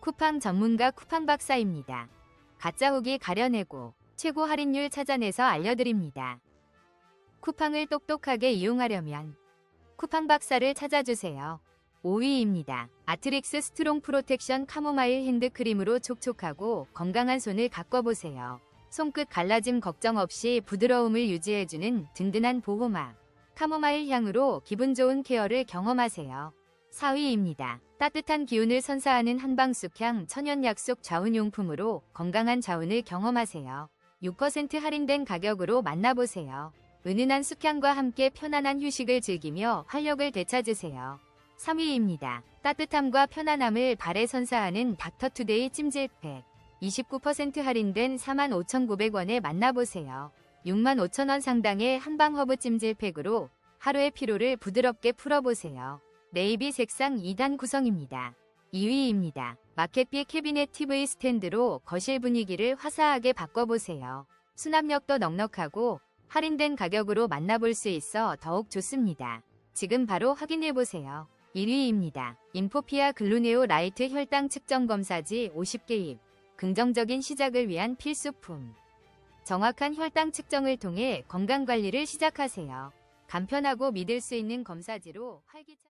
쿠팡 전문가 쿠팡 박사입니다. 가짜 후기 가려내고 최고 할인율 찾아내서 알려드립니다. 쿠팡을 똑똑하게 이용하려면 쿠팡 박사를 찾아주세요. 5위입니다. 아트릭스 스트롱 프로텍션 카모마일 핸드크림으로 촉촉하고 건강한 손을 가꿔보세요. 손끝 갈라짐 걱정 없이 부드러움을 유지해주는 든든한 보호막. 카모마일 향으로 기분 좋은 케어를 경험하세요. 4위입니다. 따뜻한 기운을 선사하는 한방숙향 천연 약속 자운용품으로 건강한 자운을 경험하세요. 6% 할인된 가격으로 만나보세요. 은은한 숙향과 함께 편안한 휴식을 즐기며 활력을 되찾으세요. 3위입니다. 따뜻함과 편안함을 발에 선사하는 닥터투데이 찜질팩. 29% 할인된 45,900원에 만나보세요. 65,000원 상당의 한방 허브 찜질팩으로 하루의 피로를 부드럽게 풀어보세요. 네이비 색상 2단 구성입니다. 2위입니다. 마켓비 캐비넷 TV 스탠드로 거실 분위기를 화사하게 바꿔보세요. 수납력도 넉넉하고 할인된 가격으로 만나볼 수 있어 더욱 좋습니다. 지금 바로 확인해보세요. 1위입니다. 인포피아 글루네오 라이트 혈당 측정 검사지 50개 입. 긍정적인 시작을 위한 필수품. 정확한 혈당 측정을 통해 건강관리를 시작하세요. 간편하고 믿을 수 있는 검사지로 활기찬